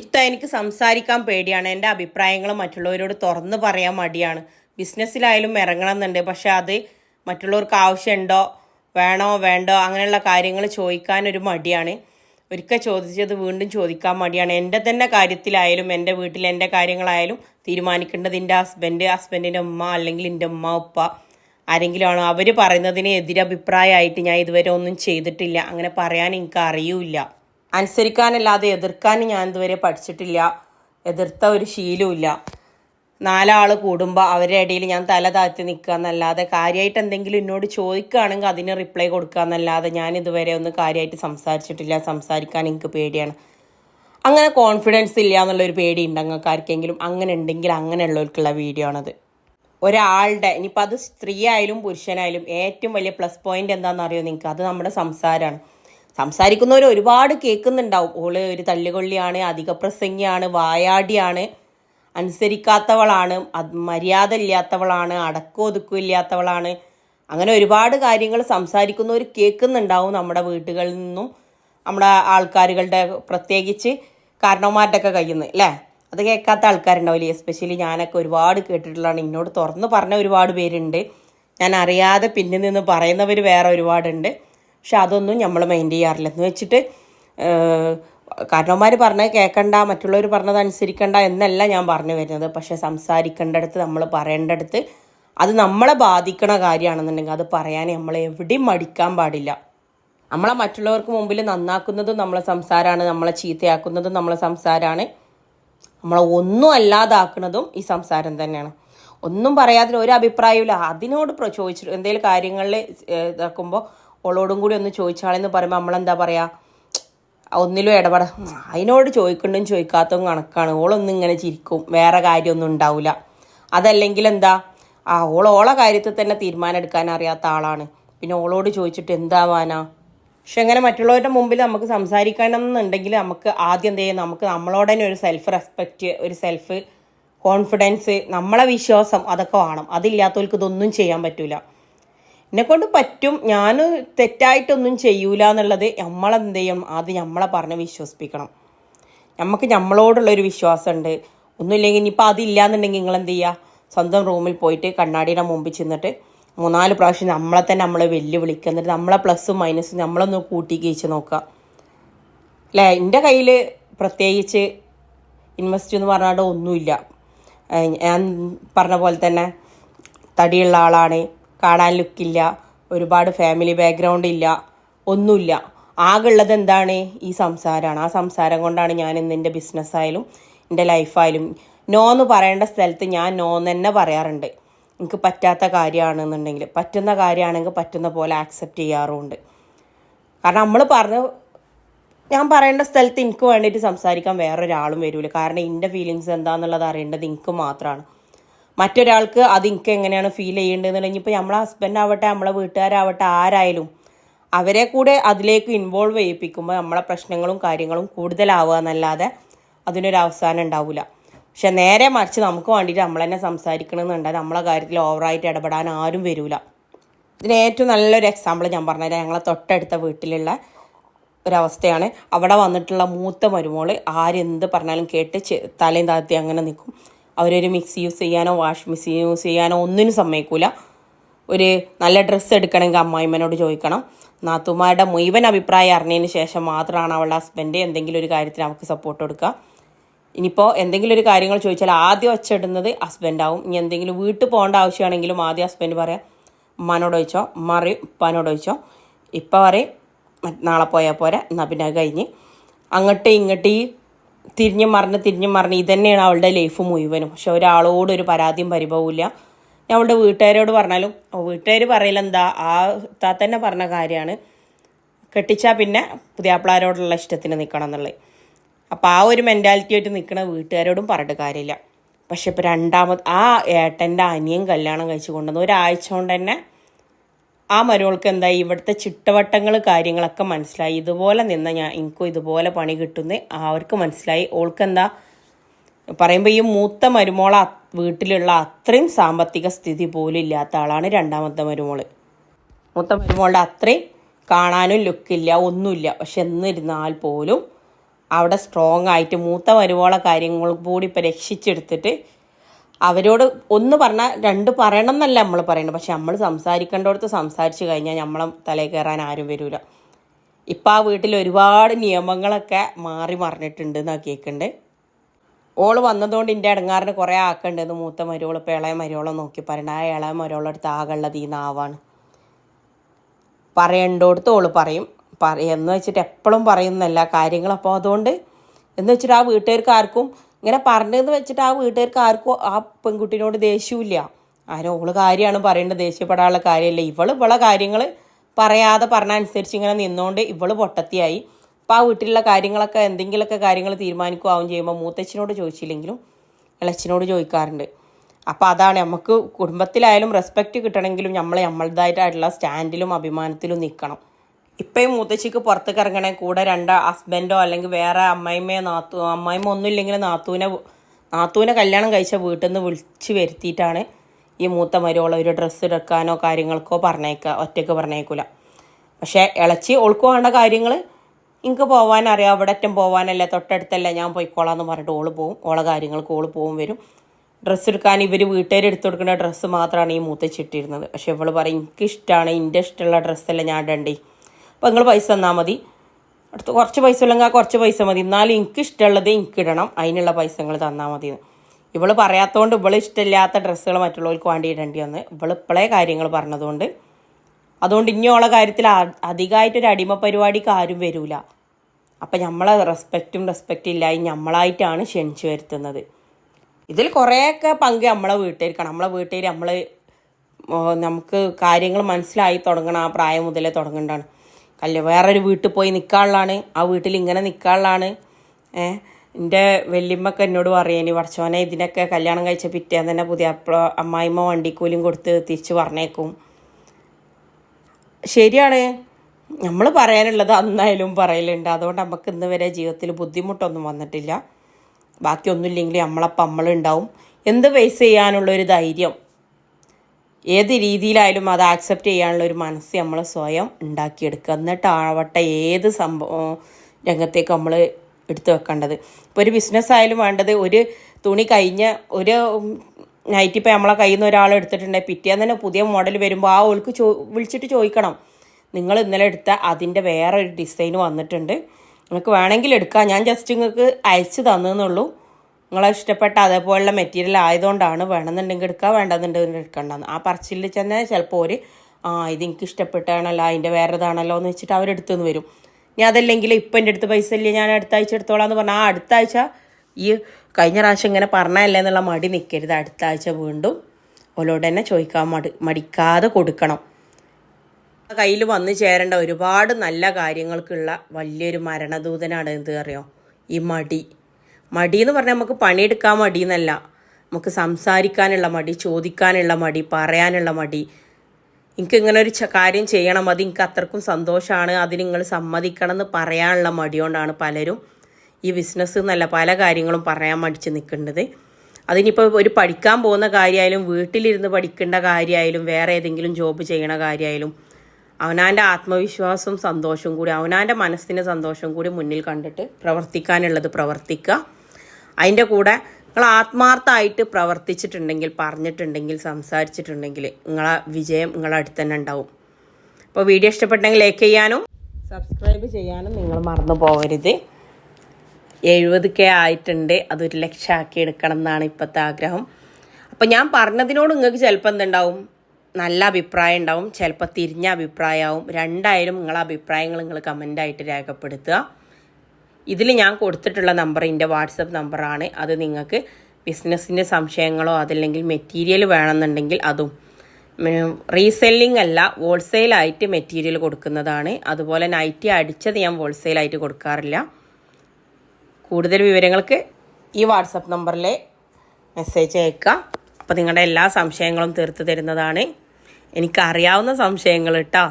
ഇത്ത എനിക്ക് സംസാരിക്കാൻ പേടിയാണ്. എന്റെ അഭിപ്രായങ്ങൾ മറ്റുള്ളവരോട് തുറന്ന് പറയാൻ മടിയാണ്. ബിസിനസ്സിലായാലും ഇറങ്ങണം എന്നുണ്ട് പക്ഷെ അത് മറ്റുള്ളവർക്ക് ആവശ്യമുണ്ടോ? വേണോ? വേണ്ടോ? അങ്ങനെയുള്ള കാര്യങ്ങൾ ചോദിക്കാൻ ഒരു മടിയാണ്. ഒരിക്കൽ ചോദിച്ചത് വീണ്ടും ചോദിക്കാൻ മടിയാണ്. എന്റെ തന്നെ കാര്യത്തിലായാലും എന്റെ വീട്ടിൽ എന്റെ കാര്യങ്ങളായാലും തീരുമാനിക്കേണ്ടത് എന്റെ ഹസ്ബൻഡ് ഹസ്ബൻഡിന്റെ ഉമ്മ അല്ലെങ്കിൽ എന്റെ ഉമ്മ ഉപ്പ ആരെങ്കിലും ആണോ അവർ പറയുന്നതിന് എതിരഭിപ്രായമായിട്ട് ഞാൻ ഇതുവരെ ഒന്നും ചെയ്തിട്ടില്ല. അങ്ങനെ പറയാൻ എനിക്ക് അറിയൂല അനുസരിക്കാനല്ലാതെ എതിർക്കാൻ ഞാൻ ഇതുവരെ പഠിച്ചിട്ടില്ല. എതിർത്ത ഒരു ശീലവുമില്ല. നാലാൾ കൂടുമ്പോൾ അവരുടെ ഇടയിൽ ഞാൻ തല താഴ്ത്തി നിൽക്കുക എന്നല്ലാതെ കാര്യമായിട്ട് എന്തെങ്കിലും എന്നോട് ചോദിക്കുകയാണെങ്കിൽ അതിന് റിപ്ലൈ കൊടുക്കുക എന്നല്ലാതെ ഞാൻ ഇതുവരെ ഒന്നും കാര്യമായിട്ട് സംസാരിച്ചിട്ടില്ല. സംസാരിക്കാൻ എനിക്ക് പേടിയാണ്. അങ്ങനെ കോൺഫിഡൻസ് ഇല്ല എന്നുള്ളൊരു പേടി ഉണ്ട് അങ്ങക്കാർക്കെങ്കിലും അങ്ങനെ ഉണ്ടെങ്കിൽ അങ്ങനെയുള്ളവർക്കുള്ള വീഡിയോ ആണത്. ഒരാളുടെ ഇനിയിപ്പോൾ അത് സ്ത്രീ ആയാലും പുരുഷനായാലും ഏറ്റവും വലിയ പ്ലസ് പോയിന്റ് എന്താണെന്ന് അറിയുമോ നിങ്ങൾക്ക്? അത് നമ്മുടെ സംസാരമാണ്. സംസാരിക്കുന്നവർ ഒരുപാട് കേൾക്കുന്നുണ്ടാവും. ഓൾ ഒരു തല്ലുകൊള്ളിയാണ് അധിക പ്രസംഗിയാണ് വായാടിയാണ് അനുസരിക്കാത്തവളാണ് മര്യാദ ഇല്ലാത്തവളാണ് അടക്കം ഒതുക്കില്ലാത്തവളാണ് അങ്ങനെ ഒരുപാട് കാര്യങ്ങൾ സംസാരിക്കുന്നവർ കേൾക്കുന്നുണ്ടാവും നമ്മുടെ വീട്ടുകളിൽ നിന്നും നമ്മുടെ ആൾക്കാരുകളുടെ പ്രത്യേകിച്ച് കാരണവന്മാരുടെ ഒക്കെ കയ്യിൽ നിന്ന് അല്ലേ? അത് കേൾക്കാത്ത ആൾക്കാരുണ്ടാവില്ലേ? എസ്പെഷ്യലി ഞാനൊക്കെ ഒരുപാട് കേട്ടിട്ടുള്ളതാണ്. എന്നോട് തുറന്ന് പറഞ്ഞ ഒരുപാട് പേരുണ്ട്. ഞാൻ അറിയാതെ പിന്നിൽ നിന്ന് പറയുന്നവർ വേറെ ഒരുപാടുണ്ട്. പക്ഷെ അതൊന്നും നമ്മൾ മൈൻഡ് ചെയ്യാറില്ല. എന്ന് വെച്ചിട്ട് കാരണവന്മാർ പറഞ്ഞത് കേൾക്കണ്ട മറ്റുള്ളവർ പറഞ്ഞത് അനുസരിക്കണ്ട എന്നല്ല ഞാൻ പറഞ്ഞു വരുന്നത്. പക്ഷെ സംസാരിക്കേണ്ടടുത്ത് നമ്മൾ പറയേണ്ടടുത്ത് അത് നമ്മളെ ബാധിക്കണ കാര്യമാണെന്നുണ്ടെങ്കിൽ അത് പറയാൻ നമ്മൾ എവിടെയും മടിക്കാൻ പാടില്ല. നമ്മളെ മറ്റുള്ളവർക്ക് മുമ്പിൽ നന്നാക്കുന്നതും നമ്മളെ സംസാരമാണ് നമ്മളെ ചീത്തയാക്കുന്നതും നമ്മളെ സംസാരമാണ് നമ്മളെ ഒന്നും അല്ലാതാക്കുന്നതും ഈ സംസാരം തന്നെയാണ്. ഒന്നും പറയാതിന് ഒരു അഭിപ്രായമില്ല അതിനോട് ചോദിച്ചിട്ട് എന്തെങ്കിലും കാര്യങ്ങളിൽ ഇതാക്കുമ്പോൾ ഓളോടും കൂടി ഒന്ന് ചോദിച്ചാളെന്ന് പറയുമ്പോൾ നമ്മളെന്താ പറയുക ഒന്നിലും ഇടപെട അതിനോട് ചോദിക്കണ്ടും ചോദിക്കാത്തതും കണക്കാണ്. ഓളൊന്നും ഇങ്ങനെ ചിരിക്കും. വേറെ കാര്യമൊന്നും ഉണ്ടാവില്ല അതല്ലെങ്കിൽ എന്താ? ആ ഓൾ ഓളെ കാര്യത്തിൽ തന്നെ തീരുമാനം എടുക്കാൻ അറിയാത്ത ആളാണ്. പിന്നെ ഓളോട് ചോദിച്ചിട്ട് എന്താവാനാ? പക്ഷെ അങ്ങനെ മറ്റുള്ളവരുടെ മുമ്പിൽ നമുക്ക് സംസാരിക്കണം എന്നുണ്ടെങ്കിൽ നമുക്ക് ആദ്യം എന്ത് ചെയ്യാം നമുക്ക് നമ്മളോട് തന്നെ ഒരു സെൽഫ് റെസ്പെക്റ്റ് ഒരു സെൽഫ് കോൺഫിഡൻസ് നമ്മളെ വിശ്വാസം അതൊക്കെ വേണം. അതില്ലാത്തവർക്ക് ഇതൊന്നും ചെയ്യാൻ പറ്റൂല. എന്നെ കൊണ്ട് പറ്റും. ഞാൻ തെറ്റായിട്ടൊന്നും ചെയ്യൂല എന്നുള്ളത് നമ്മളെന്ത് ചെയ്യണം ആദ്യം നമ്മളെ പറഞ്ഞ് വിശ്വസിപ്പിക്കണം. നമുക്ക് നമ്മളോടുള്ളൊരു വിശ്വാസമുണ്ട് ഒന്നുമില്ലെങ്കിൽ ഇനിയിപ്പോൾ അതില്ല എന്നുണ്ടെങ്കിൽ നിങ്ങൾ എന്ത് ചെയ്യുക സ്വന്തം റൂമിൽ പോയിട്ട് കണ്ണാടിയുടെ മുമ്പിൽ ചെന്നിട്ട് മൂന്നാൽ പ്രാവശ്യം നമ്മളെ തന്നെ നമ്മളെ വെല്ലുവിളിക്കുക എന്നിട്ട് നമ്മളെ പ്ലസ്സും മൈനസും നമ്മളൊന്ന് കൂട്ടി കഴിച്ച് നോക്കുക അല്ലേ എന്റെ കയ്യിൽ പ്രത്യേകിച്ച് ഇൻവെസ്റ്റ് എന്ന് പറഞ്ഞാൽ ഒന്നുമില്ല. ഞാൻ പറഞ്ഞ പോലെ തന്നെ തടിയുള്ള ആളാണ്. കാണാൻ ലുക്കില്ല. ഒരുപാട് ഫാമിലി ബാക്ക്ഗ്രൗണ്ട് ഇല്ല. ഒന്നുമില്ല. ആകെയുള്ളത് എന്താണ്? ഈ സംസാരമാണ് ആ സംസാരം കൊണ്ടാണ് ഞാൻ ഇന്ന് എന്റെ ബിസിനസ്സായാലും എന്റെ ലൈഫായാലും നോ എന്ന് പറയേണ്ട സ്ഥലത്ത് ഞാൻ നോ എന്ന് തന്നെ പറയാറുണ്ട്. എനിക്ക് പറ്റാത്ത കാര്യമാണെന്നുണ്ടെങ്കിൽ പറ്റുന്ന കാര്യമാണെങ്കിൽ പറ്റുന്ന പോലെ ആക്സെപ്റ്റ് ചെയ്യാറുമുണ്ട്. കാരണം നമ്മൾ പറഞ്ഞ ഞാൻ പറയേണ്ട സ്ഥലത്ത് എനിക്ക് വേണ്ടിയിട്ട് സംസാരിക്കാൻ വേറൊരാളും വരില്ല കാരണം എന്റെ ഫീലിങ്സ് എന്താണെന്നുള്ളത് അറിയേണ്ടത് എനിക്ക് മാത്രമാണ്. മറ്റൊരാൾക്ക് അത് എനിക്ക് എങ്ങനെയാണ് ഫീൽ ചെയ്യേണ്ടതെന്നുണ്ടെങ്കിൽ ഇപ്പോൾ നമ്മളെ ഹസ്ബൻഡ് ആവട്ടെ നമ്മളെ വീട്ടുകാരാവട്ടെ ആരായാലും അവരെ കൂടെ അതിലേക്ക് ഇൻവോൾവ് ചെയ്യിപ്പിക്കുമ്പോൾ നമ്മളെ പ്രശ്നങ്ങളും കാര്യങ്ങളും കൂടുതലാവുക എന്നല്ലാതെ അതിനൊരു അവസാനം ഉണ്ടാവില്ല പക്ഷെ നേരെ മറിച്ച് നമുക്ക് വേണ്ടിയിട്ട് നമ്മൾ തന്നെ സംസാരിക്കണമെന്നുണ്ടായത് നമ്മളെ കാര്യത്തിൽ ഓവറായിട്ട് ഇടപെടാൻ ആരും വരില്ല ഇതിന് ഏറ്റവും നല്ലൊരു എക്സാമ്പിൾ ഞാൻ പറഞ്ഞുതരാം. ഞങ്ങളെ തൊട്ടടുത്ത വീട്ടിലുള്ള ഒരവസ്ഥയാണ്. അവിടെ വന്നിട്ടുള്ള മൂത്ത മരുമോൾ ആരെന്ത് പറഞ്ഞാലും കേട്ട് തലയും താഴ്ത്തി അങ്ങനെ നിൽക്കും അവരൊരു മിക്സി യൂസ് ചെയ്യാനോ വാഷ് മിക്സി യൂസ് ചെയ്യാനോ ഒന്നിനും സമ്മതിക്കൂല. ഒരു നല്ല ഡ്രസ്സ് എടുക്കണമെങ്കിൽ അമ്മായിമ്മനോട് ചോദിക്കണം. നാത്തുമാരുടെ മുഴുവൻ അഭിപ്രായം അറിഞ്ഞതിന് ശേഷം മാത്രമാണ് അവളുടെ ഹസ്ബൻഡ് എന്തെങ്കിലും ഒരു കാര്യത്തിന് അവൾക്ക് സപ്പോർട്ട് കൊടുക്കുക. ഇനിയിപ്പോൾ എന്തെങ്കിലും ഒരു കാര്യങ്ങൾ ചോദിച്ചാൽ ആദ്യം ഒച്ചിടുന്നത് ഹസ്ബൻഡാവും ഇനി എന്തെങ്കിലും വീട്ടിൽ പോകേണ്ട ആവശ്യമാണെങ്കിലും ആദ്യം ഹസ്ബൻഡ് പറയാം ഉമ്മാനോട് ചോദിച്ചോ? അറിയും ഉപ്പാനോട് ചോദിച്ചോ? ഇപ്പം പറയും നാളെ പോയാൽ പോരാ എന്നാൽ പിന്നെ അത് കഴിഞ്ഞ്. അങ്ങോട്ട് ഇങ്ങോട്ട് ഈ തിരിഞ്ഞ് മറിഞ്ഞ് തിരിഞ്ഞു മറിഞ്ഞ് ഇതന്നെയാണ് അവളുടെ ലൈഫ് മുഴുവനും. പക്ഷെ ഒരാളോട് ഒരു പരാതിയും പരിഭവമില്ല ഞാൻ അവളുടെ വീട്ടുകാരോട് പറഞ്ഞാലും വീട്ടുകാർ പറയില്ല എന്താ? ആ താത്തന്നെ പറഞ്ഞ കാര്യമാണ്. കെട്ടിച്ചാൽ പിന്നെ പുതിയാപ്പിളാരോടുള്ള ഇഷ്ടത്തിന് നിൽക്കണം എന്നുള്ളത്. അപ്പോൾ ആ ഒരു മെന്റാലിറ്റി ആയിട്ട് നിൽക്കുന്ന വീട്ടുകാരോടും പറഞ്ഞിട്ട് കാര്യമില്ല. പക്ഷെ ഇപ്പോൾ രണ്ടാമത് ആ ഏട്ടന്റെ അനിയൻ കല്യാണം കഴിച്ചു കൊണ്ടുവന്ന് ഒരാഴ്ച കൊണ്ട് തന്നെ ആ മരുമോൾക്ക് എന്തായി? ഇവിടുത്തെ ചിട്ടവട്ടങ്ങൾ കാര്യങ്ങളൊക്കെ മനസ്സിലായി. ഇതുപോലെ നിന്ന ഞാൻ എനിക്കും ഇതുപോലെ പണി കിട്ടുന്നത് അവർക്ക് മനസ്സിലായി. ഓൾക്ക് എന്താ പറയുമ്പോൾ ഈ മൂത്ത മരുമോള വീട്ടിലുള്ള അത്രയും സാമ്പത്തിക സ്ഥിതി പോലും ഇല്ലാത്ത ആളാണ് രണ്ടാമത്തെ മരുമോൾ. മൂത്ത മരുമോളുടെ അത്രയും കാണാനും ലുക്കില്ല ഒന്നുമില്ല. പക്ഷെ എന്നിരുന്നാൽ പോലും അവിടെ സ്ട്രോങ് ആയിട്ട് മൂത്ത മരുമോളെ കാര്യങ്ങൾ കൂടി ഇപ്പം രക്ഷിച്ചെടുത്തിട്ട് അവരോട് ഒന്ന് പറഞ്ഞാൽ രണ്ട് പറയണം എന്നല്ല നമ്മൾ പറയുന്നത് പക്ഷെ നമ്മൾ സംസാരിക്കേണ്ടടുത്ത് സംസാരിച്ചു കഴിഞ്ഞാൽ നമ്മളെ തലയിൽ കയറാൻ ആരും വരില്ല ഇപ്പം ആ വീട്ടിൽ ഒരുപാട് നിയമങ്ങളൊക്കെ മാറി മറിഞ്ഞിട്ടുണ്ട് എന്നാണ് കേൾക്കുന്നുണ്ട് ഓൾ വന്നതുകൊണ്ട് എന്റെ ഇടങ്ങാറിന് കുറേ ആക്കേണ്ടത് മൂത്ത മരുവോൾ ഇപ്പം ഇളയ നോക്കി പറയണ്ട. ആ ഇളയ മരുവോളടുത്ത് ആകെയുള്ളത് ഈ നാവാണ്. പറയേണ്ടടുത്ത് ഓൾ പറയും. പറ എന്ന് വെച്ചിട്ട് എപ്പോഴും പറയുന്നല്ല കാര്യങ്ങൾ അപ്പോൾ അതുകൊണ്ട് എന്ന് വെച്ചിട്ട് ആ വീട്ടുകാർക്ക് ആർക്കും ഇങ്ങനെ പറഞ്ഞതെന്ന് വെച്ചിട്ട് ആ വീട്ടുകാർക്ക് ആർക്കും ആ പെൺകുട്ടിനോട് ദേഷ്യമില്ല ആരോ ഓൾ കാര്യമാണ് പറയേണ്ടത് ദേഷ്യപ്പെടാനുള്ള കാര്യമല്ല. ഇവൾ ഇവളെ കാര്യങ്ങൾ പറയാതെ പറഞ്ഞ അനുസരിച്ച് ഇങ്ങനെ നിന്നുകൊണ്ട് ഇവൾ പൊട്ടത്തിയായി. അപ്പോൾ ആ വീട്ടിലുള്ള കാര്യങ്ങളൊക്കെ എന്തെങ്കിലുമൊക്കെ കാര്യങ്ങൾ തീരുമാനിക്കുകയാവും ചെയ്യുമ്പോൾ മൂത്തച്ഛനോട് ചോദിച്ചില്ലെങ്കിലും ഇളച്ചിനോട് ചോദിക്കാറുണ്ട്. അപ്പോൾ അതാണ് നമുക്ക് കുടുംബത്തിലായാലും റെസ്പെക്റ്റ് കിട്ടണമെങ്കിലും നമ്മൾ നമ്മളുടേതായിട്ടുള്ള സ്റ്റാൻഡിലും അഭിമാനത്തിലും നിൽക്കണം ഇപ്പം ഈ മൂത്തച്ഛിക്ക് പുറത്തേക്ക് ഇറങ്ങണേ കൂടെ രണ്ട് ഹസ്ബൻഡോ അല്ലെങ്കിൽ വേറെ അമ്മായിമ്മയോ നാത്തു അമ്മായിമ്മ ഒന്നും ഇല്ലെങ്കിൽ നാത്തൂനെ നാത്തൂനെ കല്യാണം കഴിച്ച വീട്ടിൽ നിന്ന് വിളിച്ച് വരുത്തിയിട്ടാണ് ഈ മൂത്ത മരുവോളെ ഒരു ഡ്രസ്സ് എടുക്കാനോ കാര്യങ്ങൾക്കോ പറഞ്ഞേക്കുക ഒറ്റയ്ക്ക് പറഞ്ഞേക്കൂല. പക്ഷേ ഇളച്ചി ഓൾക്ക് വേണ്ട കാര്യങ്ങൾ എനിക്ക് പോകാനറിയാം അവിടെ അറ്റം പോകാനല്ലേ തൊട്ടടുത്തല്ലേ ഞാൻ പോയിക്കോളാം എന്ന് പറഞ്ഞിട്ട് ഓൾ പോവും. ഓളെ കാര്യങ്ങൾക്ക് ഓൾ പോവും വരും. ഡ്രസ്സ് എടുക്കാൻ ഇവർ വീട്ടുകാർ എടുത്തു കൊടുക്കുന്ന ഡ്രസ്സ് മാത്രമാണ് ഈ മൂത്തച്ചിട്ടിരുന്നത് പക്ഷെ ഇവൾ പറയും എനിക്കിഷ്ടമാണ് എന്റെ ഇഷ്ടമുള്ള ഡ്രസ്സല്ലേ ഞാൻ ഇടണ്ടേ? അപ്പോൾ നിങ്ങൾ പൈസ തന്നാൽ മതി. അടുത്ത് കുറച്ച് പൈസ ആ കുറച്ച് പൈസ മതി. എന്നാലും എനിക്ക് ഇഷ്ടമുള്ളത് എനിക്ക് ഇടണം. അതിനുള്ള പൈസ നിങ്ങൾ തന്നാൽ മതി ഇവൾ പറയാത്തതുകൊണ്ട് ഇവൾ ഇഷ്ടമില്ലാത്ത ഡ്രസ്സുകൾ മറ്റുള്ളവർക്ക് വേണ്ടി ഇടേണ്ടി വന്ന് ഇവൾ ഇപ്പോഴേ കാര്യങ്ങൾ പറഞ്ഞതുകൊണ്ട്. അതുകൊണ്ട് ഇനിയുള്ള കാര്യത്തിൽ അധികമായിട്ടൊരു അടിമ പരിപാടിക്ക് ആരും വരൂല. അപ്പം നമ്മളെ റെസ്പെക്റ്റും റെസ്പെക്റ്റും ഇല്ലായി നമ്മളായിട്ടാണ് ക്ഷണിച്ചു വരുത്തുന്നത്. ഇതിൽ കുറേയൊക്കെ പങ്ക് നമ്മളെ വീട്ടുകാർക്കാണ് നമ്മളെ വീട്ടുകാർ നമ്മൾ നമുക്ക് കാര്യങ്ങൾ മനസ്സിലായി തുടങ്ങണം. ആ പ്രായം മുതലേ തുടങ്ങേണ്ടതാണ്. കല്യ വേറൊരു വീട്ടിൽ പോയി നിൽക്കാനുള്ളതാണ് ആ വീട്ടിൽ ഇങ്ങനെ നിൽക്കാനുള്ളതാണ് ഏഹ് എന്റെ വല്യമ്മക്ക് എന്നോട് പറയേനി പഠിച്ചോനെ ഇതിനൊക്കെ കല്യാണം കഴിച്ച പിറ്റേന്ന് തന്നെ പുതിയ അപ്പോൾ അമ്മായിമ്മ വണ്ടിക്കൂലിയും കൊടുത്ത് തിരിച്ച് പറഞ്ഞേക്കും. ശരിയാണ്. നമ്മൾ പറയാനുള്ളത് അന്നായാലും പറയലുണ്ട്. അതുകൊണ്ട് നമുക്ക് ഇന്ന് വരെ ജീവിതത്തിൽ ബുദ്ധിമുട്ടൊന്നും വന്നിട്ടില്ല. ബാക്കിയൊന്നുമില്ലെങ്കിൽ നമ്മളപ്പം നമ്മളുണ്ടാവും. എന്ത് ഫേസ് ചെയ്യാനുള്ള ഒരു ധൈര്യം ഏത് രീതിയിലായാലും അത് ആക്സെപ്റ്റ് ചെയ്യാനുള്ള ഒരു മനസ്സ് നമ്മൾ സ്വയം ഉണ്ടാക്കിയെടുക്കുക. എന്നിട്ടാവട്ടെ ഏത് സംഭവം രംഗത്തേക്ക് നമ്മൾ എടുത്തു വെക്കേണ്ടത്. ഇപ്പോൾ ഒരു ബിസിനസ് ആയാലും വേണ്ടത് ഒരു തുണി കഴിഞ്ഞ ഒരു നൈറ്റ് ഇപ്പോൾ നമ്മളെ കയ്യിൽ നിന്ന് ഒരാൾ എടുത്തിട്ടുണ്ടെങ്കിൽ പിറ്റേന്ന് തന്നെ പുതിയ മോഡൽ വരുമ്പോൾ ആ ഓൾക്ക് ചോ വിളിച്ചിട്ട് ചോദിക്കണം. നിങ്ങൾ ഇന്നലെ എടുത്ത അതിന്റെ വേറെ ഒരു ഡിസൈൻ വന്നിട്ടുണ്ട്. നിങ്ങൾക്ക് വേണമെങ്കിൽ എടുക്കാം. ഞാൻ ജസ്റ്റ് നിങ്ങൾക്ക് അയച്ചു തന്നെന്നുള്ളൂ. നിങ്ങളെ ഇഷ്ടപ്പെട്ട അതേപോലുള്ള മെറ്റീരിയൽ ആയതുകൊണ്ടാണ് വേണമെന്നുണ്ടെങ്കിൽ എടുക്കുക വേണ്ടെന്നുണ്ടെങ്കിൽ എടുക്കണ്ടെന്ന് ആ പറച്ചിൽ ചെന്ന് ചിലപ്പോൾ ഒരു ആ ഇത് എനിക്ക് ഇഷ്ടപ്പെട്ടാണല്ലോ അതിന്റെ വേറെ ഇതാണല്ലോ എന്ന് വെച്ചിട്ട് അവരെടുത്തുനിന്ന് വരും. ഞാൻ അതല്ലെങ്കിൽ ഇപ്പം എന്റെ അടുത്ത് പൈസ ഇല്ലേ ഞാൻ അടുത്ത ആഴ്ച എടുത്തോളാം എന്ന് പറഞ്ഞാൽ ആ അടുത്ത ആഴ്ച ഈ കഴിഞ്ഞ പ്രാവശ്യം ഇങ്ങനെ പറഞ്ഞല്ലേ എന്നുള്ള മടി നിൽക്കരുത് അടുത്ത ആഴ്ച വീണ്ടും ഓലോട് തന്നെ ചോദിക്കാൻ മടി മടിക്കാതെ കൊടുക്കണം. കയ്യിൽ വന്നു ചേരേണ്ട ഒരുപാട് നല്ല കാര്യങ്ങൾക്കുള്ള വലിയൊരു മരണദൂതനാണ് എന്ത് അറിയോ? ഈ മടി. മടി എന്ന് പറഞ്ഞാൽ നമുക്ക് പണിയെടുക്കാൻ മടി എന്നല്ല നമുക്ക് സംസാരിക്കാനുള്ള മടി ചോദിക്കാനുള്ള മടി പറയാനുള്ള മടി. എനിക്ക് ഇങ്ങനെ ഒരു കാര്യം ചെയ്യണം അത് എനിക്ക് അത്രക്കും സന്തോഷമാണ് അതിന് നിങ്ങൾ സമ്മതിക്കണം എന്ന് പറയാനുള്ള മടി കൊണ്ടാണ് പലരും ഈ ബിസിനസ് എന്നല്ല പല കാര്യങ്ങളും പറയാൻ മടിച്ച് നിൽക്കേണ്ടത് അതിനിപ്പോൾ ഒരു പഠിക്കാൻ പോകുന്ന കാര്യമായാലും വീട്ടിലിരുന്ന് പഠിക്കേണ്ട കാര്യമായാലും വേറെ ഏതെങ്കിലും ജോബ് ചെയ്യണ കാര്യമായാലും അവനാന്റെ ആത്മവിശ്വാസവും സന്തോഷവും കൂടി അവനാന്റെ മനസ്സിന് സന്തോഷവും കൂടി മുന്നിൽ കണ്ടിട്ട് പ്രവർത്തിക്കാനുള്ളത് പ്രവർത്തിക്കുക. അതിന്റെ കൂടെ നിങ്ങൾ ആത്മാർത്ഥമായിട്ട് പ്രവർത്തിച്ചിട്ടുണ്ടെങ്കിൽ പറഞ്ഞിട്ടുണ്ടെങ്കിൽ സംസാരിച്ചിട്ടുണ്ടെങ്കിൽ നിങ്ങളെ വിജയം നിങ്ങളെ അടുത്ത് തന്നെ ഉണ്ടാവും. അപ്പോൾ വീഡിയോ ഇഷ്ടപ്പെട്ടെങ്കിൽ ലൈക്ക് ചെയ്യാനും സബ്സ്ക്രൈബ് ചെയ്യാനും നിങ്ങൾ മറന്നു പോകരുത്. എഴുപത് കെ ആയിട്ടുണ്ട് അതൊരു ലക്ഷമാക്കി എടുക്കണം എന്നാണ് ഇപ്പോഴത്തെ ആഗ്രഹം. അപ്പം ഞാൻ പറഞ്ഞതിനോട് നിങ്ങൾക്ക് ചിലപ്പോൾ എന്തുണ്ടാവും? നല്ല അഭിപ്രായം ഉണ്ടാവും. ചിലപ്പോൾ തിരിഞ്ഞ അഭിപ്രായമാവും രണ്ടായാലും നിങ്ങളെ അഭിപ്രായങ്ങൾ നിങ്ങൾ കമന്റായിട്ട് രേഖപ്പെടുത്തുക. ഇതിൽ ഞാൻ കൊടുത്തിട്ടുള്ള നമ്പർ എന്റെ വാട്സപ്പ് നമ്പറാണ് അത് നിങ്ങൾക്ക് ബിസിനസ്സിന്റെ സംശയങ്ങളോ അതല്ലെങ്കിൽ മെറ്റീരിയൽ വേണമെന്നുണ്ടെങ്കിൽ അതും. റീസെല്ലിംഗ് അല്ല ഹോൾസെയിലായിട്ട് മെറ്റീരിയൽ കൊടുക്കുന്നതാണ്. അതുപോലെ നൈറ്റി അടിച്ചത് ഞാൻ ഹോൾസെയിലായിട്ട് കൊടുക്കാറില്ല. കൂടുതൽ വിവരങ്ങൾക്ക് ഈ വാട്സപ്പ് നമ്പറിൽ മെസ്സേജ് അയക്കുക. അപ്പോൾ നിങ്ങളുടെ എല്ലാ സംശയങ്ങളും തീർത്ത് തരുന്നതാണ്. എനിക്കറിയാവുന്ന സംശയങ്ങൾ കേട്ടോ